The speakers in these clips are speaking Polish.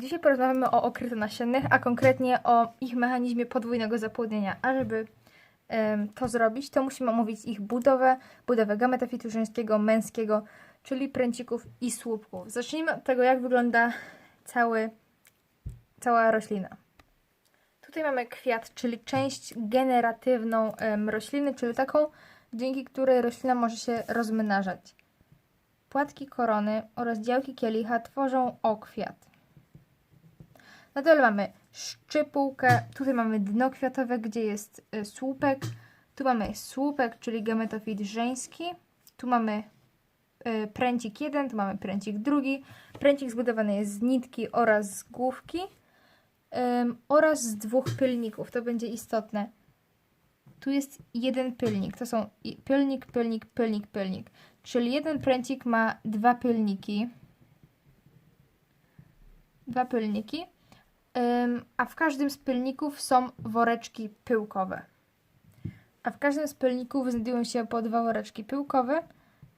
Dzisiaj porozmawiamy o okrytonasiennych, a konkretnie o ich mechanizmie podwójnego zapłodnienia. A żeby to zrobić, to musimy omówić ich budowę, budowę gametofitu żeńskiego, męskiego, czyli pręcików i słupków. Zacznijmy od tego, jak wygląda cały, cała roślina. Tutaj mamy kwiat, czyli część generatywną rośliny, czyli taką, dzięki której roślina może się rozmnażać. Płatki korony oraz działki kielicha tworzą okwiat. Na dole mamy szczypułkę, tutaj mamy dno kwiatowe, gdzie jest y, słupek, tu mamy słupek, czyli gametofit żeński, tu mamy y, pręcik jeden, tu mamy pręcik drugi. Pręcik zbudowany jest z nitki oraz z główki ym, oraz z dwóch pylników, to będzie istotne. Tu jest jeden pylnik, to są pylnik, pylnik, pylnik, pylnik. Czyli jeden pręcik ma dwa pylniki. Dwa pylniki. A w każdym z pylników są woreczki pyłkowe. A w każdym z pylników znajdują się po dwa woreczki pyłkowe,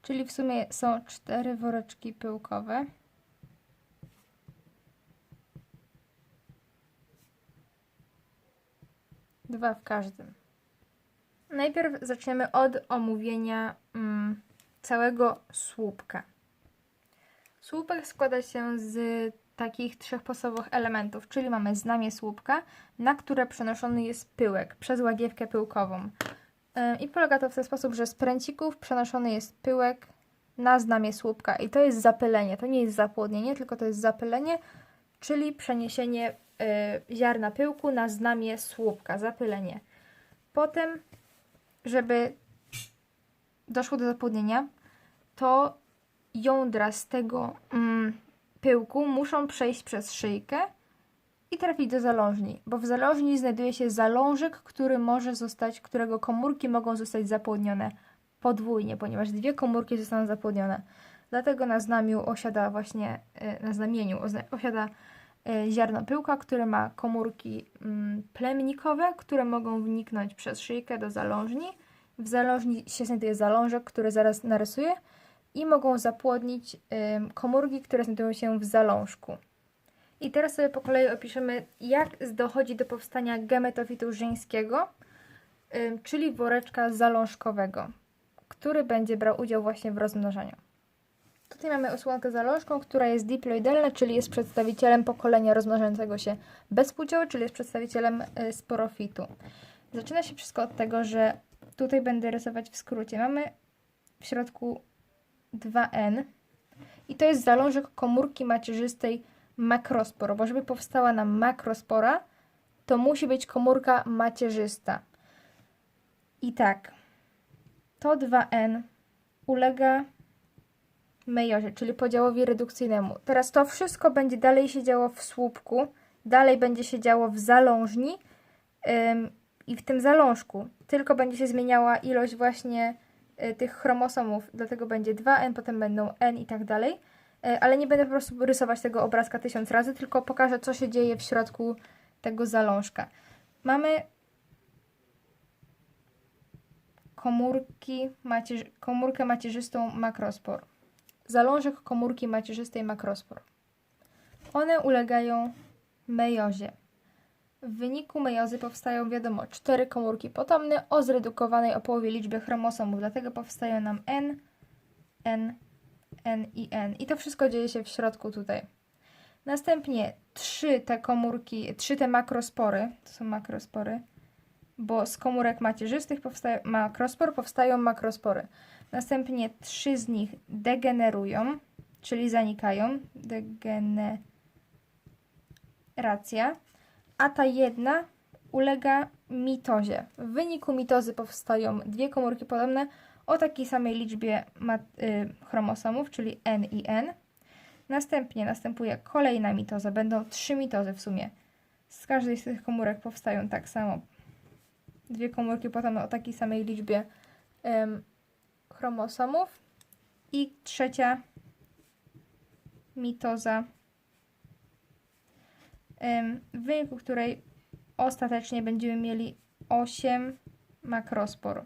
czyli w sumie są cztery woreczki pyłkowe. Dwa w każdym. Najpierw zaczniemy od omówienia mm, całego słupka. Słupek składa się z takich trzech podstawowych elementów, czyli mamy znamie słupka, na które przenoszony jest pyłek przez łagiewkę pyłkową. I polega to w ten sposób, że z pręcików przenoszony jest pyłek na znamie słupka i to jest zapylenie, to nie jest zapłodnienie, tylko to jest zapylenie, czyli przeniesienie y, ziarna pyłku na znamie słupka, zapylenie. Potem, żeby doszło do zapłodnienia, to jądra z tego mm, pyłku muszą przejść przez szyjkę i trafić do zalążni, bo w zalążni znajduje się zalążek, który może zostać, którego komórki mogą zostać zapłodnione podwójnie, ponieważ dwie komórki zostaną zapłodnione. Dlatego na znamiu osiada właśnie, y, na znamieniu osiada y, ziarno pyłka, które ma komórki mm, plemnikowe, które mogą wniknąć przez szyjkę do zalążni. W zalążni się znajduje zalążek, który zaraz narysuję i mogą zapłodnić komórki, które znajdują się w zalążku. I teraz sobie po kolei opiszemy, jak dochodzi do powstania gemetofitu żeńskiego, czyli woreczka zalążkowego, który będzie brał udział właśnie w rozmnażaniu. Tutaj mamy osłonkę zalążką, która jest diploidalna, czyli jest przedstawicielem pokolenia rozmnażającego się bezpłciowo, czyli jest przedstawicielem y, sporofitu. Zaczyna się wszystko od tego, że tutaj będę rysować w skrócie. Mamy w środku 2N i to jest zalążek komórki macierzystej makrospor, bo żeby powstała nam makrospora, to musi być komórka macierzysta. I tak, to 2N ulega mejozie, czyli podziałowi redukcyjnemu. Teraz to wszystko będzie dalej się działo w słupku, dalej będzie się działo w zalążni i w tym zalążku tylko będzie się zmieniała ilość właśnie tych chromosomów, dlatego będzie 2N, potem będą N i tak dalej. Y, Ale nie będę po prostu rysować tego obrazka tysiąc razy, tylko pokażę, co się dzieje w środku tego zalążka. Mamy komórki macierz- komórkę macierzystą makrospor. Zalążek komórki macierzystej makrospor. One ulegają mejozie. W wyniku mejozy powstają, wiadomo, cztery komórki potomne o zredukowanej o połowie liczbie chromosomów, dlatego powstają nam N, N, N i N. I to wszystko dzieje się w środku tutaj. Następnie trzy te komórki, trzy te makrospory, to są makrospory, bo z komórek macierzystych powstają makrospor, powstają makrospory. Następnie trzy z nich degenerują, czyli zanikają, degeneracja, a ta jedna ulega mitozie. W wyniku mitozy powstają dwie komórki podobne o takiej samej liczbie y, chromosomów, czyli N i N. Następnie następuje kolejna mitoza, będą trzy mitozy w sumie. Z każdej z tych komórek powstają tak samo dwie komórki potomne o takiej samej liczbie chromosomów. I trzecia mitoza, w wyniku której ostatecznie będziemy mieli 8 makrospor.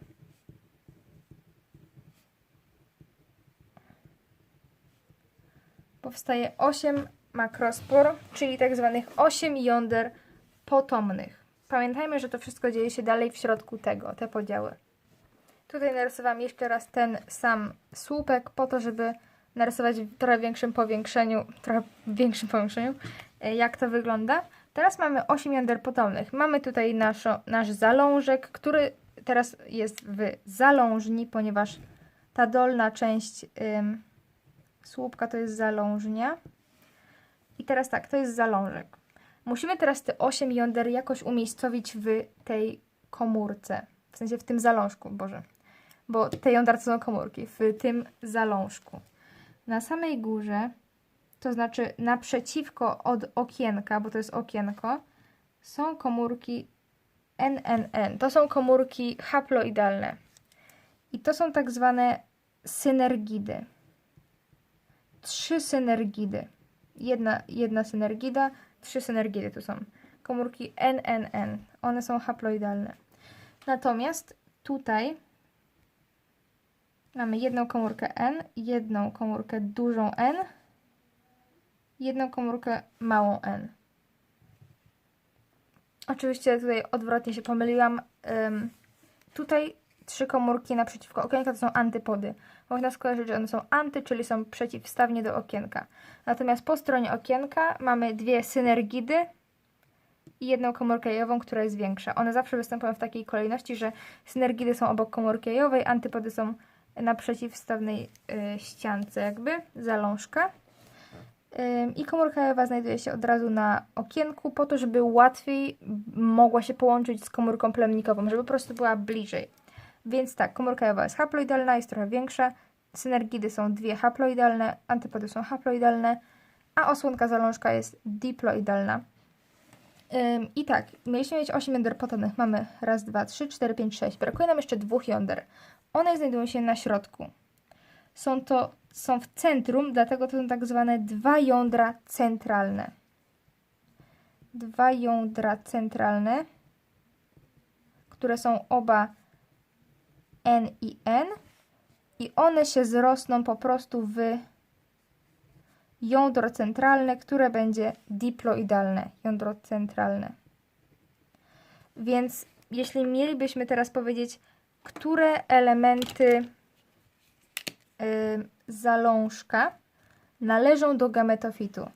Powstaje 8 makrospor, czyli tak zwanych 8 jąder potomnych. Pamiętajmy, że to wszystko dzieje się dalej w środku tego, te podziały. Tutaj narysowałam jeszcze raz ten sam słupek po to, żeby narysować w trochę większym powiększeniu, trochę większym powiększeniu, e, jak to wygląda. Teraz mamy 8 jąder potomnych. Mamy tutaj naszo, nasz zalążek, który teraz jest w zalążni, ponieważ ta dolna część ym, słupka to jest zalążnia. I teraz tak, to jest zalążek. Musimy teraz te 8 jąder jakoś umiejscowić w tej komórce. W sensie w tym zalążku, Boże. Bo te jądra to są komórki. W tym zalążku. Na samej górze, to znaczy naprzeciwko od okienka, bo to jest okienko, są komórki NNN. To są komórki haploidalne. I to są tak zwane synergidy. Trzy synergidy. Jedna, jedna synergida, trzy synergidy tu są. Komórki NNN. One są haploidalne. Natomiast tutaj mamy jedną komórkę N, jedną komórkę dużą N, jedną komórkę małą N. Oczywiście tutaj odwrotnie się pomyliłam. Ym, tutaj trzy komórki naprzeciwko okienka to są antypody. Można skojarzyć, że one są anty, czyli są przeciwstawnie do okienka. Natomiast po stronie okienka mamy dwie synergidy i jedną komórkę jajową, która jest większa. One zawsze występują w takiej kolejności, że synergidy są obok komórki jajowej, antypody są na przeciwstawnej y, ściance jakby, zalążka. I komórka jajowa znajduje się od razu na okienku po to, żeby łatwiej mogła się połączyć z komórką plemnikową, żeby po prostu była bliżej. Więc tak, komórka jajowa jest haploidalna, jest trochę większa. Synergidy są dwie haploidalne, antypody są haploidalne, a osłonka zalążka jest diploidalna. I tak, mieliśmy mieć 8 jąder potomnych. Mamy raz, dwa, trzy, cztery, pięć, sześć. Brakuje nam jeszcze dwóch jąder. One znajdują się na środku. Są to są w centrum, dlatego to są tak zwane dwa jądra centralne. Dwa jądra centralne, które są oba N i N i one się zrosną po prostu w jądro centralne, które będzie diploidalne, jądro centralne. Więc jeśli mielibyśmy teraz powiedzieć, które elementy zalążka należą do gametofitu,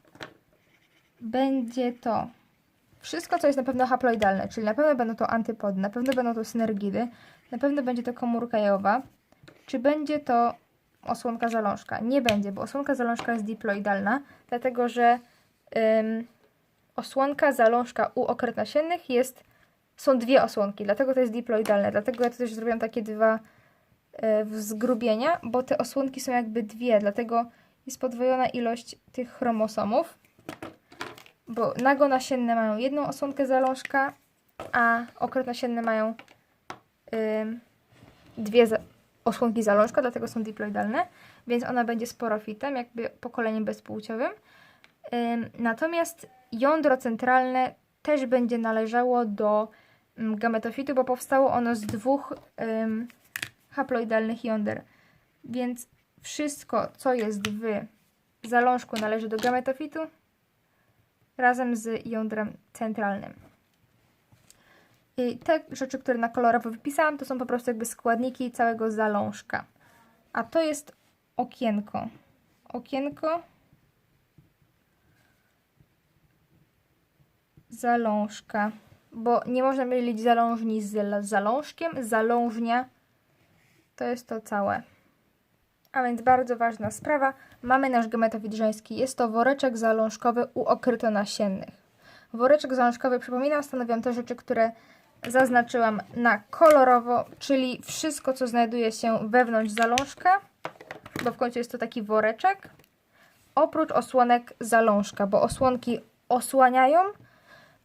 będzie to wszystko, co jest na pewno haploidalne, czyli na pewno będą to antypody, na pewno będą to synergidy, na pewno będzie to komórka jajowa. Czy będzie to osłonka zalążka? Nie będzie, bo osłonka zalążka jest diploidalna, dlatego że ym, osłonka zalążka u okret nasiennych jest, są dwie osłonki, dlatego to jest diploidalne. Dlatego ja też zrobiłam takie dwa y, zgrubienia, bo te osłonki są jakby dwie, dlatego jest podwojona ilość tych chromosomów, bo nagonasienne mają jedną osłonkę zalążka, a okret nasienne mają dwie za osłonki zalążka, dlatego są diploidalne, więc ona będzie sporofitem, jakby pokoleniem bezpłciowym. Natomiast jądro centralne też będzie należało do gametofitu, bo powstało ono z dwóch um, haploidalnych jąder. Więc wszystko, co jest w zalążku, należy do gametofitu razem z jądrem centralnym. I te rzeczy, które na kolorowo wypisałam, to są po prostu jakby składniki całego zalążka. A to jest okienko. Okienko zalążka. Bo nie można mylić zalążni z zalążkiem. Zalążnia to jest to całe. A więc bardzo ważna sprawa. Mamy nasz gemetofit żeński. Jest to woreczek zalążkowy u okrytonasiennych. Woreczek zalążkowy, przypominam, stanowią te rzeczy, które zaznaczyłam na kolorowo, czyli wszystko, co znajduje się wewnątrz zalążka, bo w końcu jest to taki woreczek, oprócz osłonek zalążka, bo osłonki osłaniają,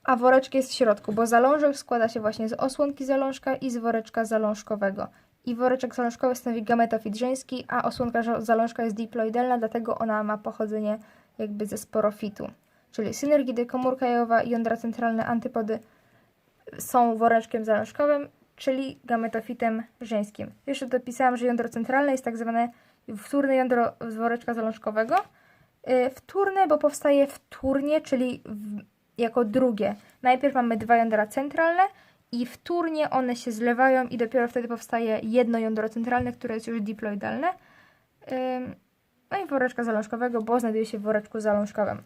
a woreczek jest w środku, bo zalążek składa się właśnie z osłonki zalążka i z woreczka zalążkowego. I woreczek zalążkowy stanowi gametofit żeński, a osłonka zalążka jest diploidalna, dlatego ona ma pochodzenie jakby ze sporofitu. Czyli synergidy, komórka jajowa, jądra centralne, antypody, są woreczkiem zalążkowym, czyli gametofitem żeńskim. Jeszcze dopisałam, że jądro centralne jest tak zwane wtórne jądro z woreczka zalążkowego, Y, Wtórne, bo powstaje wtórnie, czyli w, jako drugie. Najpierw mamy dwa jądra centralne i wtórnie one się zlewają i dopiero wtedy powstaje jedno jądro centralne, które jest już diploidalne. No i woreczka zalążkowego, bo znajduje się w woreczku zalążkowym.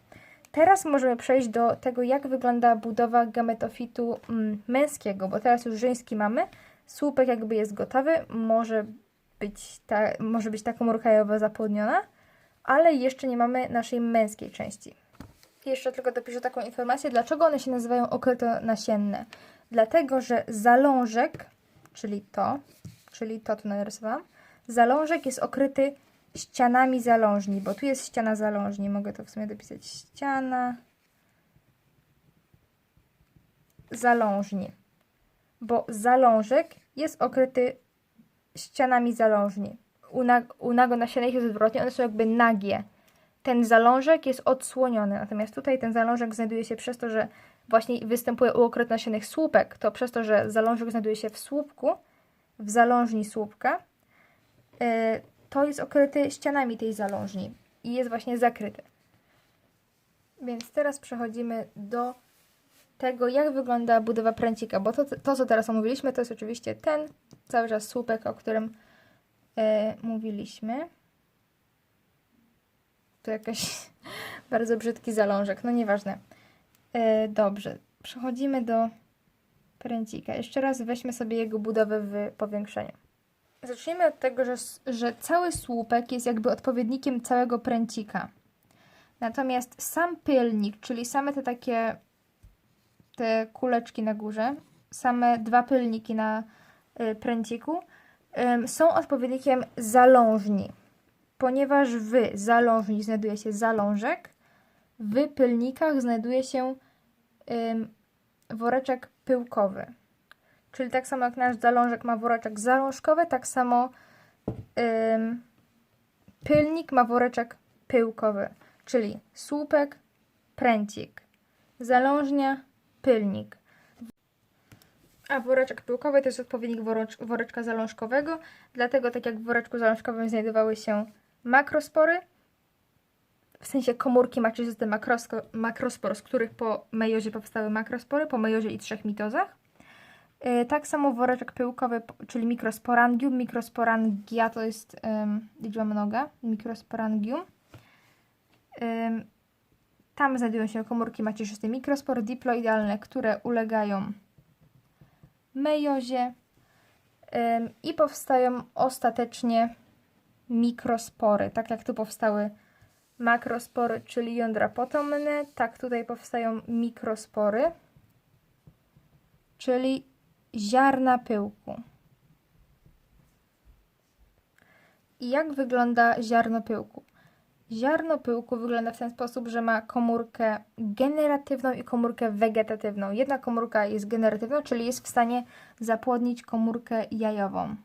Teraz możemy przejść do tego, jak wygląda budowa gametofitu mm, męskiego, bo teraz już żeński mamy. Słupek jakby jest gotowy, może być ta, może być ta komórka jajowa zapłodniona, ale jeszcze nie mamy naszej męskiej części. Jeszcze tylko dopiszę taką informację, dlaczego one się nazywają okrytonasienne. Dlatego, że zalążek, czyli to, czyli to tu narysowałam, zalążek jest okryty ścianami zalążni, bo tu jest ściana zalążni. Mogę to w sumie dopisać. Ściana zalążni. Bo zalążek jest okryty ścianami zalążni. U, nag u nagonasiennych jest odwrotnie, one są jakby nagie. Ten zalążek jest odsłoniony, natomiast tutaj ten zalążek znajduje się przez to, że właśnie występuje u okrytnasiennych słupek, to przez to, że zalążek znajduje się w słupku, w zalążni słupka, yy, to jest okryty ścianami tej zalążni i jest właśnie zakryty. Więc teraz przechodzimy do tego, jak wygląda budowa pręcika, bo to, to co teraz omówiliśmy, to jest oczywiście ten cały czas słupek, o którym e, mówiliśmy. To jakiś bardzo brzydki zalążek, no nieważne. E, dobrze, przechodzimy do pręcika. Jeszcze raz weźmy sobie jego budowę w powiększeniu. Zacznijmy od tego, że, że cały słupek jest jakby odpowiednikiem całego pręcika. Natomiast sam pylnik, czyli same te takie te kuleczki na górze, same dwa pylniki na y, pręciku, są odpowiednikiem zalążni. Ponieważ w zalążni znajduje się zalążek, w pylnikach znajduje się woreczek pyłkowy. Czyli tak samo jak nasz zalążek ma woreczek zalążkowy, tak samo pylnik ma woreczek pyłkowy. Czyli słupek, pręcik, zalążnia, pylnik. A woreczek pyłkowy to jest odpowiednik woreczka zalążkowego, dlatego tak jak w woreczku zalążkowym znajdowały się makrospory, w sensie komórki makrosko, makrospor, z których po mejozie powstały makrospory, po mejozie i trzech mitozach. Yy, tak samo woreczek pyłkowy, czyli mikrosporangium. Mikrosporangia to jest ym, liczba mikrosporangium. Tam znajdują się komórki macierzyste mikrospor diploidalne, które ulegają mejozie i powstają ostatecznie mikrospory. Tak jak tu powstały makrospory, czyli jądra potomne, tak tutaj powstają mikrospory, czyli ziarna pyłku. I jak wygląda ziarno pyłku? Ziarno pyłku wygląda w ten sposób, że ma komórkę generatywną i komórkę wegetatywną. Jedna komórka jest generatywna, czyli jest w stanie zapłodnić komórkę jajową.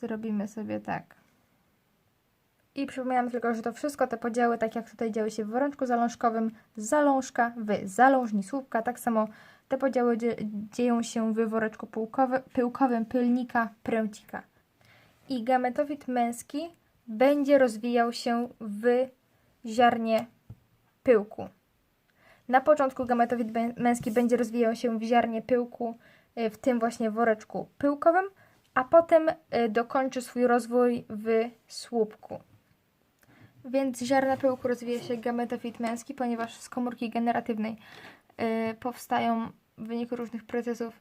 Zrobimy sobie tak. I przypominam tylko, że to wszystko, te podziały, tak jak tutaj działy się w worączku zalążkowym, zalążka w zalążni słupka, tak samo te podziały dzie dzieją się w woreczku pyłkowy, pyłkowym pylnika pręcika i gametowid męski będzie rozwijał się w ziarnie pyłku. Na początku gametowid męski będzie rozwijał się w ziarnie pyłku, y, w tym właśnie woreczku pyłkowym, a potem y, dokończy swój rozwój w słupku. Więc ziarna pyłku rozwija się gametofit męski, ponieważ z komórki generatywnej y, powstają w wyniku różnych procesów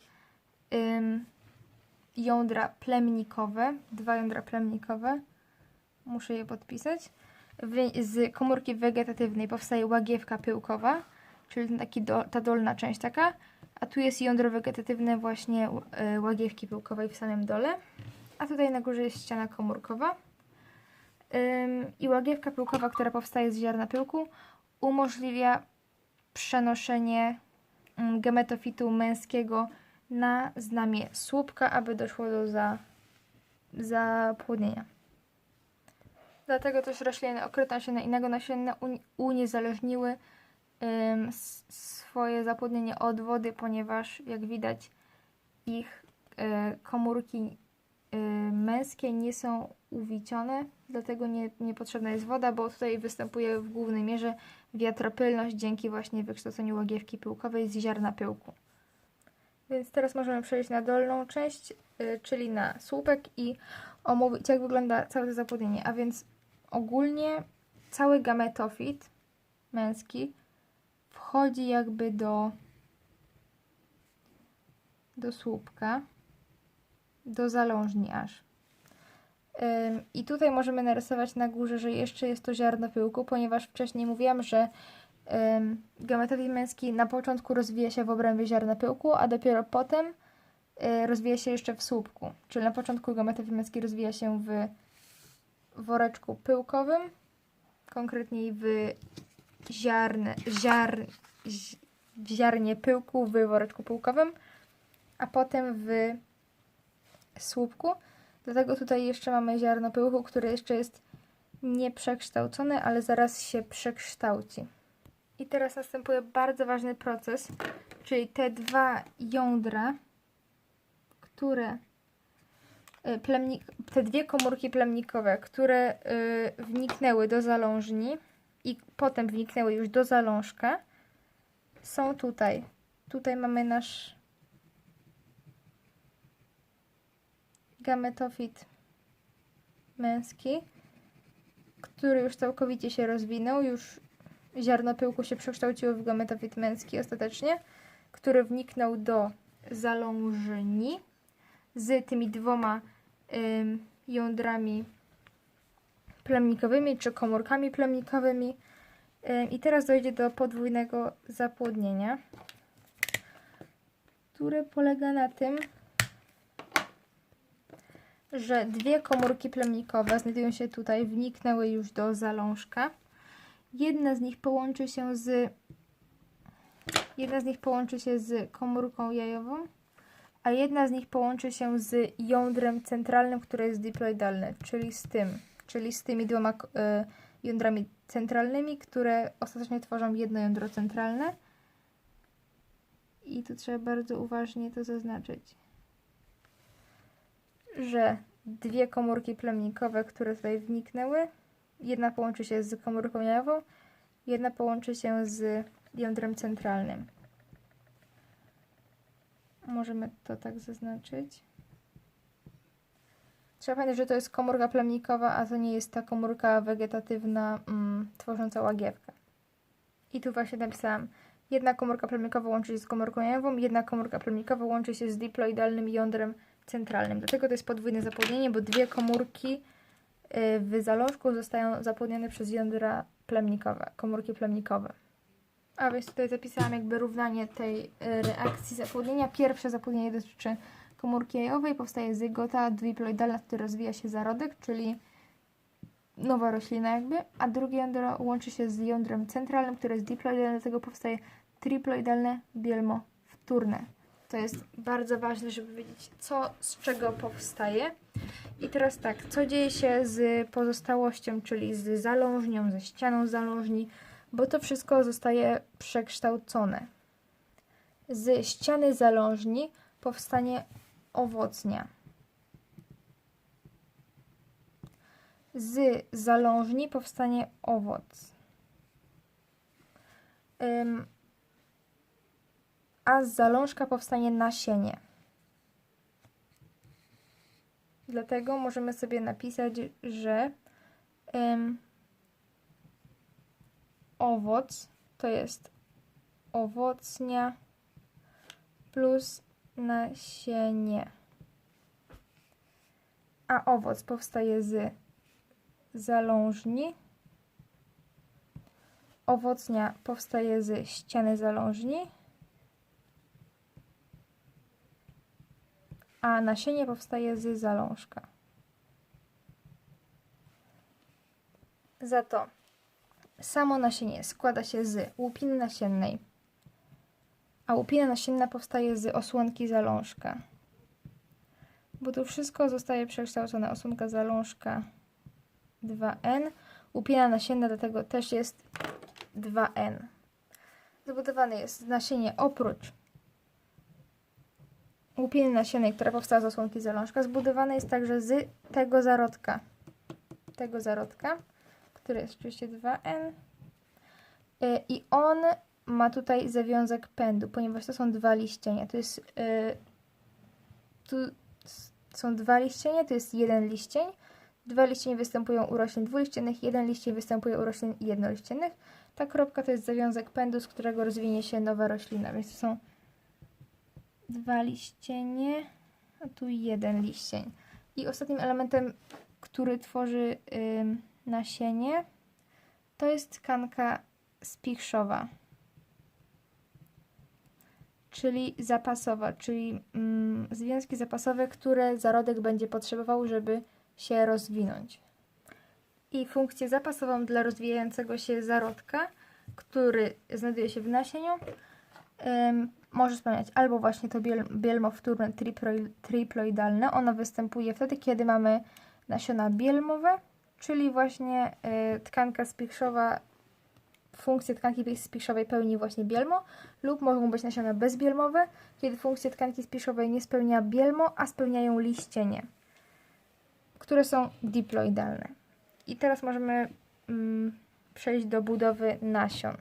jądra plemnikowe, dwa jądra plemnikowe, muszę je podpisać. Z komórki wegetatywnej powstaje łagiewka pyłkowa, czyli taki do, ta dolna część taka, a tu jest jądro wegetatywne właśnie y, łagiewki pyłkowej w samym dole, a tutaj na górze jest ściana komórkowa. I łagiewka pyłkowa, która powstaje z ziarna pyłku, umożliwia przenoszenie mm, gemetofitu męskiego na znamie słupka, aby doszło do za, zapłodnienia. Dlatego też rośliny okrytnasienne i nagonasienne uniezależniły ym, swoje zapłodnienie od wody, ponieważ jak widać ich y, komórki y, męskie nie są uwicione, dlatego nie, niepotrzebna jest woda, bo tutaj występuje w głównej mierze wiatropylność dzięki właśnie wykształceniu łagiewki pyłkowej z ziarna pyłku. Więc teraz możemy przejść na dolną część, y, czyli na słupek i omówić, jak wygląda całe to zapłodnienie. A więc ogólnie cały gametofit męski wchodzi jakby do, do słupka, do zalążni aż. I tutaj możemy narysować na górze, że jeszcze jest to ziarno pyłku, ponieważ wcześniej mówiłam, że ym, męski na początku rozwija się w obrębie ziarna pyłku, a dopiero potem y, rozwija się jeszcze w słupku. Czyli na początku gametofit męski rozwija się w woreczku pyłkowym, konkretniej w ziarn, ziar, zi- w ziarnie pyłku w woreczku pyłkowym, a potem w słupku. Dlatego tutaj jeszcze mamy ziarno pyłku, które jeszcze jest nieprzekształcone, ale zaraz się przekształci. I teraz następuje bardzo ważny proces, czyli te dwa jądra, które y, plemnik, te dwie komórki plemnikowe, które y, wniknęły do zalążni i potem wniknęły już do zalążka, są tutaj. Tutaj mamy nasz gametofit męski, który już całkowicie się rozwinął, już ziarno pyłku się przekształciło w gametofit męski ostatecznie, który wniknął do zalążni z tymi dwoma ym, jądrami plemnikowymi czy komórkami plemnikowymi. Ym, I teraz dojdzie do podwójnego zapłodnienia, które polega na tym, że dwie komórki plemnikowe znajdują się tutaj, wniknęły już do zalążka. Jedna z nich połączy się z jedna z nich połączy się z komórką jajową, a jedna z nich połączy się z jądrem centralnym, które jest diploidalne, czyli z tym, czyli z tymi dwoma y, jądrami centralnymi, które ostatecznie tworzą jedno jądro centralne. I tu trzeba bardzo uważnie to zaznaczyć że dwie komórki plemnikowe, które tutaj wniknęły, jedna połączy się z komórką jajową, jedna połączy się z jądrem centralnym. Możemy to tak zaznaczyć. Trzeba pamiętać, że to jest komórka plemnikowa, a to nie jest ta komórka wegetatywna mm, tworząca łagiewkę. I tu właśnie napisałam, jedna komórka plemnikowa łączy się z komórką jajową, jedna komórka plemnikowa łączy się z diploidalnym jądrem centralnym. Dlatego to jest podwójne zapłodnienie, bo dwie komórki y, w zalążku zostają zapłodnione przez jądra plemnikowe, komórki plemnikowe. A więc tutaj zapisałam jakby równanie tej y, reakcji zapłodnienia. Pierwsze zapłodnienie dotyczy komórki jajowej, powstaje zygota diploidalna, w której rozwija się zarodek, czyli nowa roślina jakby, a drugie jądro łączy się z jądrem centralnym, które jest diploidalne, dlatego powstaje triploidalne bielmo wtórne. To jest bardzo ważne, żeby wiedzieć, co z czego powstaje. I teraz tak, co dzieje się z pozostałością, czyli z zalążnią, ze ścianą zalążni, bo to wszystko zostaje przekształcone. Z ściany zalążni powstanie owocnia. Z zalążni powstanie owoc. Ym, a z zalążka powstanie nasienie. Dlatego możemy sobie napisać, że ym, owoc to jest owocnia plus nasienie. A owoc powstaje z zalążni. Owocnia powstaje ze ściany zalążni. a nasienie powstaje z zalążka. Za to samo nasienie składa się z łupiny nasiennej, a łupina nasienna powstaje z osłonki zalążka. Bo tu wszystko zostaje przekształcone. Osłonka zalążka 2n. Łupina nasienna dlatego też jest 2n. Zbudowane jest nasienie oprócz łupiny nasiennej, która powstała z osłonki zalążka, zbudowane jest także z tego zarodka. Tego zarodka, który jest oczywiście 2N. Y, I on ma tutaj zawiązek pędu, ponieważ to są dwa liścienia. To jest. y, tu są dwa liścienie, to jest jeden liścień. Dwa liścienie występują u roślin dwuliściennych, jeden liścień występuje u roślin jednoliściennych. Ta kropka to jest zawiązek pędu, z którego rozwinie się nowa roślina, więc to są dwa liścienie, a tu jeden liścień. I ostatnim elementem, który tworzy ym, nasienie, to jest tkanka spichrzowa, czyli zapasowa, czyli mm, związki zapasowe, które zarodek będzie potrzebował, żeby się rozwinąć. I funkcję zapasową dla rozwijającego się zarodka, który znajduje się w nasieniu, ym, może spełniać albo właśnie to biel, bielmo wtórne triploi- triploidalne. Ono występuje wtedy, kiedy mamy nasiona bielmowe, czyli właśnie y, tkanka spichrzowa, funkcję tkanki spichrzowej pełni właśnie bielmo, lub mogą być nasiona bezbielmowe, kiedy funkcję tkanki spichrzowej nie spełnia bielmo, a spełniają liścienie, które są diploidalne. I teraz możemy mm, przejść do budowy nasion.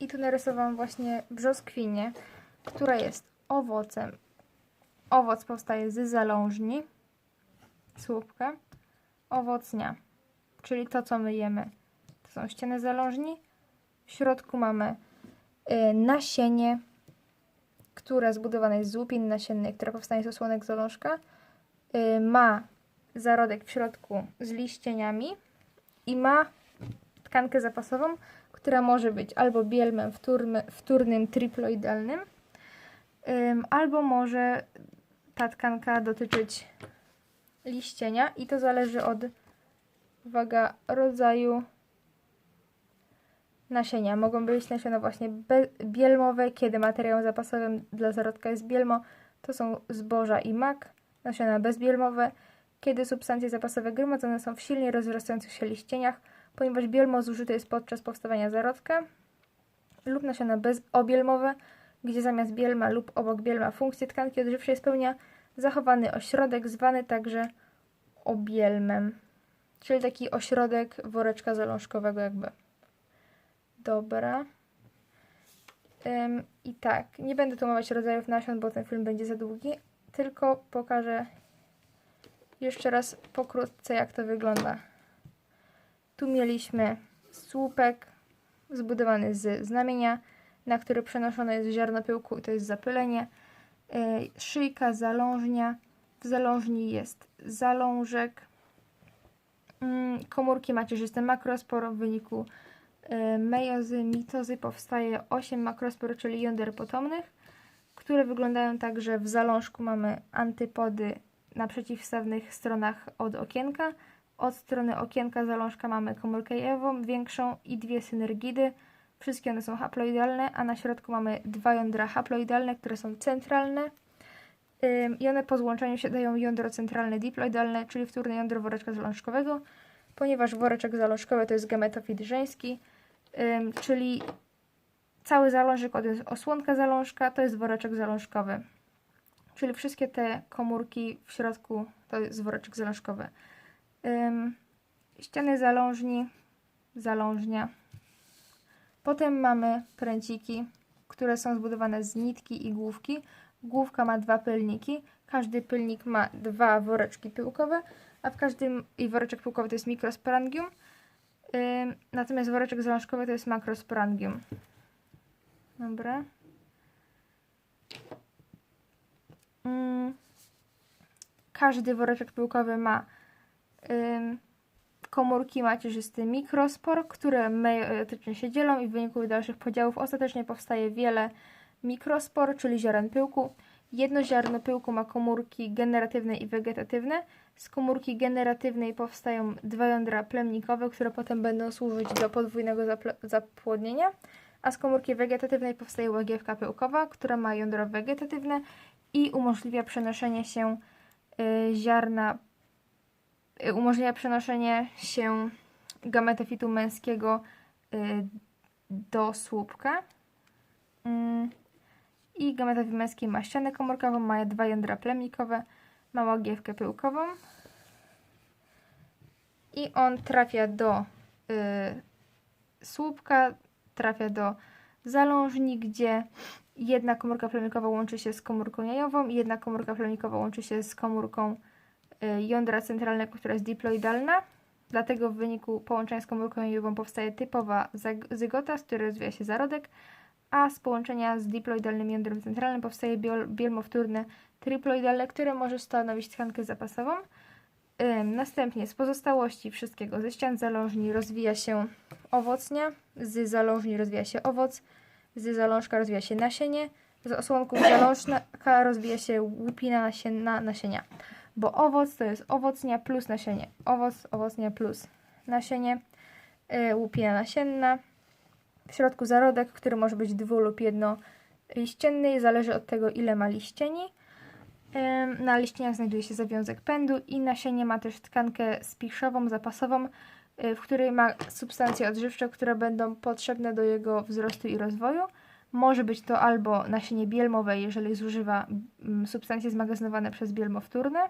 I tu narysowałam właśnie brzoskwinię, która jest owocem. Owoc powstaje z zalążni, słupka, owocnia, czyli to, co my jemy. To są ściany zalążni. W środku mamy y, nasienie, które zbudowane jest z łupin nasiennej, która powstanie z osłonek zalążka. Y, ma zarodek w środku z liścieniami i ma tkankę zapasową, która może być albo bielmem wtórny, wtórnym triploidalnym, ym, albo może ta tkanka dotyczyć liścienia i to zależy od, uwaga, rodzaju nasienia. Mogą być nasiona właśnie bielmowe, kiedy materiałem zapasowym dla zarodka jest bielmo, to są zboża i mak, nasiona bezbielmowe, kiedy substancje zapasowe gromadzone są w silnie rozrastających się liścieniach, ponieważ bielmo zużyte jest podczas powstawania zarodka, lub nasiona bezobielmowe, gdzie zamiast bielma lub obok bielma funkcję tkanki odżywczej spełnia zachowany ośrodek, zwany także obielmem, czyli taki ośrodek woreczka zalążkowego jakby. Dobra. Ym, I tak, nie będę tu omawiać rodzajów nasion, bo ten film będzie za długi, tylko pokażę jeszcze raz pokrótce, jak to wygląda. Tu mieliśmy słupek zbudowany z znamienia, na który przenoszone jest ziarno pyłku i to jest zapylenie. Yy, Szyjka, zalążnia. W zalążni jest zalążek. Mm, Komórki macierzyste makrospor. W wyniku mejozy, mitozy powstaje 8 makrospor, czyli jąder potomnych, które wyglądają tak, że w zalążku mamy antypody na przeciwstawnych stronach od okienka. Od strony okienka zalążka mamy komórkę jajową większą i dwie synergidy. Wszystkie one są haploidalne, a na środku mamy dwa jądra haploidalne, które są centralne. I one po złączeniu się dają jądro centralne diploidalne, czyli wtórne jądro woreczka zalążkowego, ponieważ woreczek zalążkowy to jest gametofit żeński, czyli cały zalążek od osłonka zalążka to jest woreczek zalążkowy. Czyli wszystkie te komórki w środku to jest woreczek zalążkowy. Ściany zalążni, zalążnia. Potem mamy pręciki, które są zbudowane z nitki i główki. Główka ma dwa pylniki. Każdy pylnik ma dwa woreczki pyłkowe, a w każdym i woreczek pyłkowy to jest mikrosporangium. Natomiast woreczek zalążkowy to jest makrosporangium. Dobra. Mm, każdy woreczek pyłkowy ma komórki macierzysty mikrospor, które mejotycznie się dzielą i w wyniku dalszych podziałów ostatecznie powstaje wiele mikrospor, czyli ziaren pyłku. Jedno ziarno pyłku ma komórki generatywne i wegetatywne. Z komórki generatywnej powstają dwa jądra plemnikowe, które potem będą służyć do podwójnego zapłodnienia, a z komórki wegetatywnej powstaje łagiewka pyłkowa, która ma jądro wegetatywne i umożliwia przenoszenie się y, ziarna, y, umożliwia przenoszenie się gametofitu męskiego y, do słupka. Mm, I gametowi męskiej ma ścianę komórkową, ma dwa jądra plemnikowe, ma łagiewkę pyłkową. I on trafia do y, słupka, trafia do zalążni, gdzie jedna komórka plemnikowa łączy się z komórką jajową i jedna komórka plemnikowa łączy się z komórką y, jądra centralnego, która jest diploidalna. Dlatego w wyniku połączenia z komórką jajową powstaje typowa zygota, z której rozwija się zarodek, a z połączenia z diploidalnym jądrem centralnym powstaje bielmowtórne triploidalne, które może stanowić tkankę zapasową. Następnie z pozostałości wszystkiego ze ścian zalążni rozwija się owocnia, z zalążni rozwija się owoc, z zalążka rozwija się nasienie, z osłonków zalążka rozwija się łupina nasienna nasienia. Bo owoc to jest owocnia plus nasienie. Owoc, owocnia plus nasienie, yy, łupina nasienna. W środku zarodek, który może być dwu lub jednoliścienny, zależy od tego ile ma liścieni. Na liścieniach znajduje się zawiązek pędu i nasienie ma też tkankę spichrzową, zapasową, y, w której ma substancje odżywcze, które będą potrzebne do jego wzrostu i rozwoju. Może być to albo nasienie bielmowe, jeżeli zużywa mm, substancje zmagazynowane przez bielmo wtórne,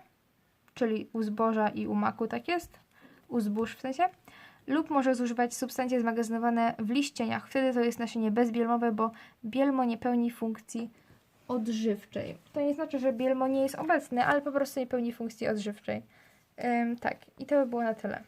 czyli u zboża i u maku tak jest, u zbóż w sensie, lub może zużywać substancje zmagazynowane w liścieniach. Wtedy to jest nasienie bezbielmowe, bo bielmo nie pełni funkcji odżywczej. To nie znaczy, że bielmo nie jest obecne, ale po prostu nie pełni funkcji odżywczej. Ym, tak, i to by było na tyle.